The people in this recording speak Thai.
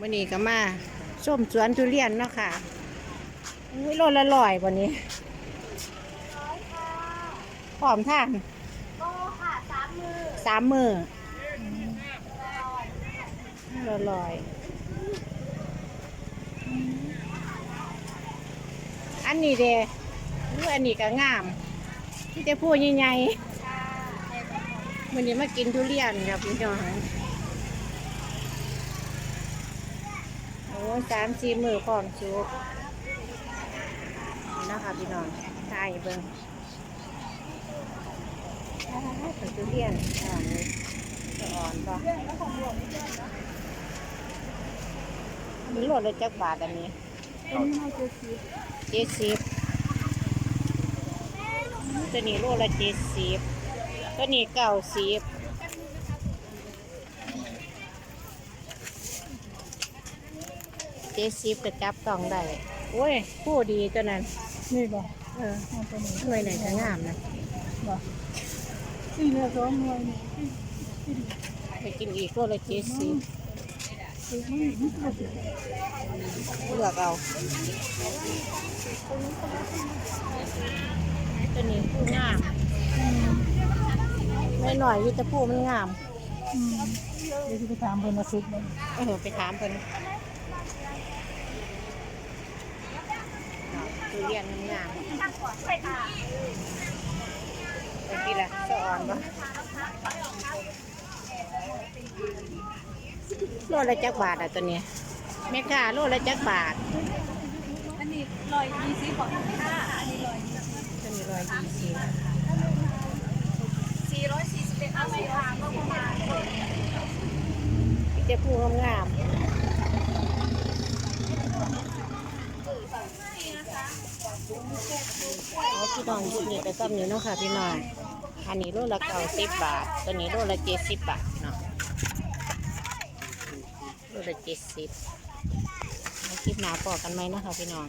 วันนี้ก็มาส้มสวนทุเรียนเนาะค่ะอุ้ยโลละลอยวันนี้พร้อมทานโลค่ะสามมือสามมือละลอย อันนี้เด้อุ้ยอันนี้ก็งาม ที่จะพูดใหญ่ๆวันนี้มากินทุเรียนครับพี่น้อง อ้ยสามสี่มือพร้อมชุบนะคะพี่น้องทายเบิ้งอ่าเป็นทุเรียนอ่อนเลยอ่อนปะมีโลดเละจักบาทอันนี้เจ็ดสิบตัวนี้โลละเจ็ดสิบตัวนี้เก้าสิบ เจสิบก็จับต้องได้โอ้ยผู้ดีตัวนั้น นี่บ่เออเอาตัวนี้หน่วยไหนก็งามนะบ่สี่เนี่ยสองหน่วยนี่ไปกินอีกโลละเจสิบคือมันมันก็สิเลือกเอาตัวนี้ผู้งามไม่หน่อยอยุตะผู้มันงามอืมเดี๋ยวสิไปถามเพิ่นว่าสุกบ่เออไปถามเพิ่น คือเรียนมันงามตั้งก่อนช่วยค่ะเป็นที่ละสะอ่อนปะโลละจักบาทอะตัวเนี้ยแม่ค้าโลละจักบาท อันนี้ร้อยยี่สิบบอกค่ะอันนี้ร้อยจะมีรอยยี่สิบสี่ร้อยสี่สิบเอ็ดเอาไปทางก็ประมาณพี่จะพูดงามเอา พี่น้องยุคนี้ไปซ้ำนี้เนาะค่ะพี่น้องอันนี้โลละเก้าสิบบาท ตัวนี้โลละเจ็ดสิบบาทเนาะโลละเจ็ดสิบมาคลิปหนาปอกกันไหมนะคะพี่น้อง